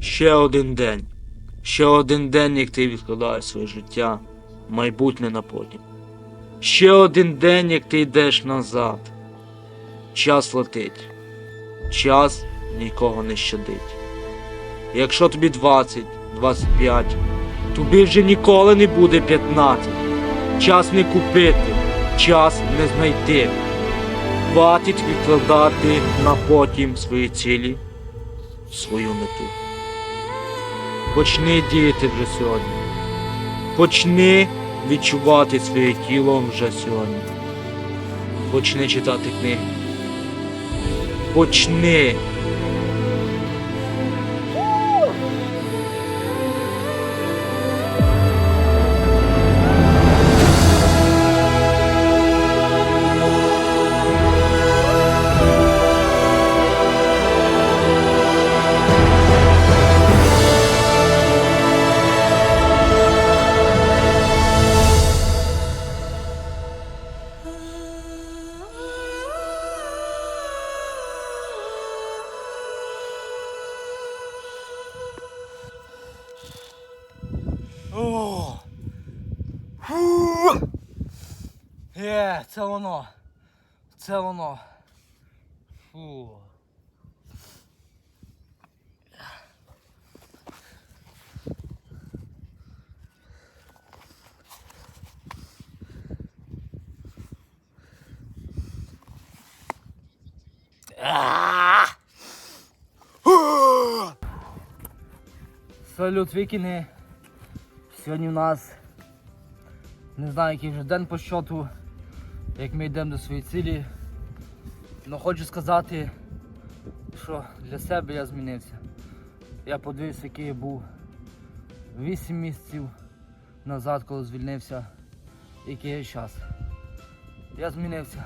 Ще один день. Ще один день, як ти відкладаєш своє життя, майбутнє на потім. Ще один день, як ти йдеш назад. Час летить. Час нікого не щадить. Якщо тобі 20, 25, тобі вже ніколи не буде 15. Час не купити, час не знайти. Хватить відкладати на потім свої цілі, свою мету. Почни діяти вже сьогодні. Почни відчувати своє тіло вже сьогодні. Почни читати книги. Почни. О! Фу! Є, це воно. Це воно. Фу. Салют, вікіни. Сьогодні в нас не знаю, який вже день по щоту, як ми йдемо до своєї цілі. Але хочу сказати, що для себе я змінився. Я подивився, який я був 8 місяців назад, коли звільнився, який я зараз. Я змінився.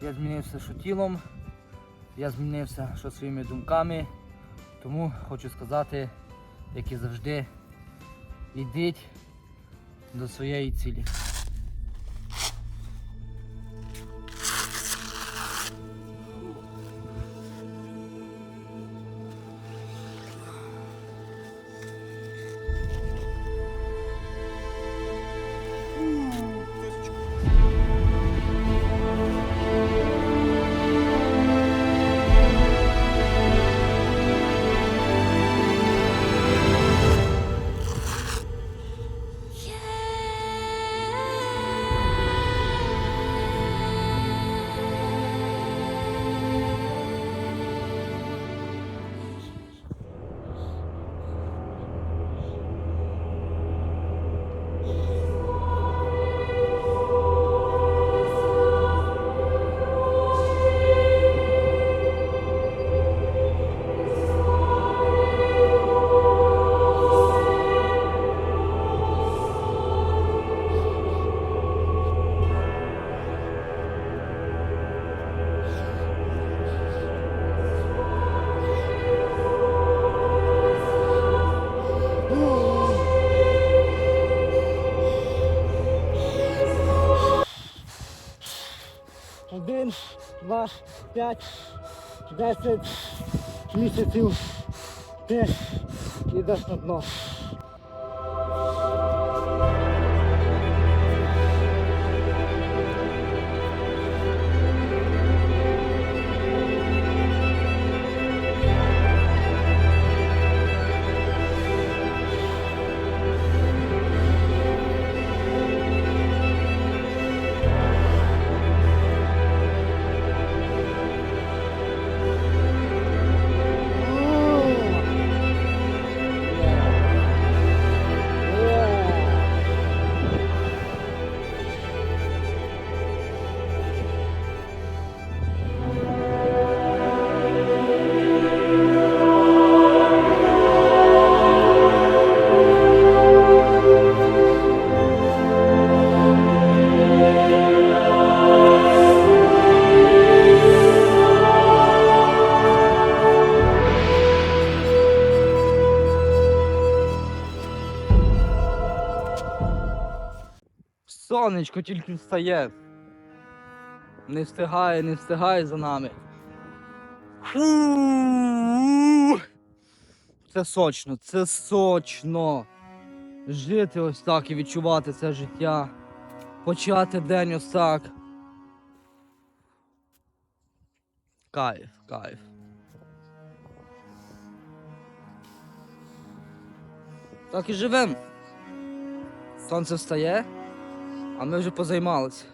Я змінився що тілом, я змінився що своїми думками. Тому хочу сказати, як і завжди, Ідіть до своєї цілі. 2, 5, 10 місяців і десь на дно. Сонечко тільки встає. Не встигає, не встигає за нами. Фу! Це сочно, це сочно. Жити ось так і відчувати це життя. Почати день ось так. Кайф, кайф. Так і живем. Сонце встає, а ми вже позаймалися.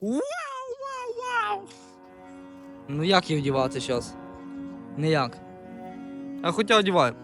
Вау, вау, вау! Ну як її вдівати зараз? Ніяк. А хоча одіваю.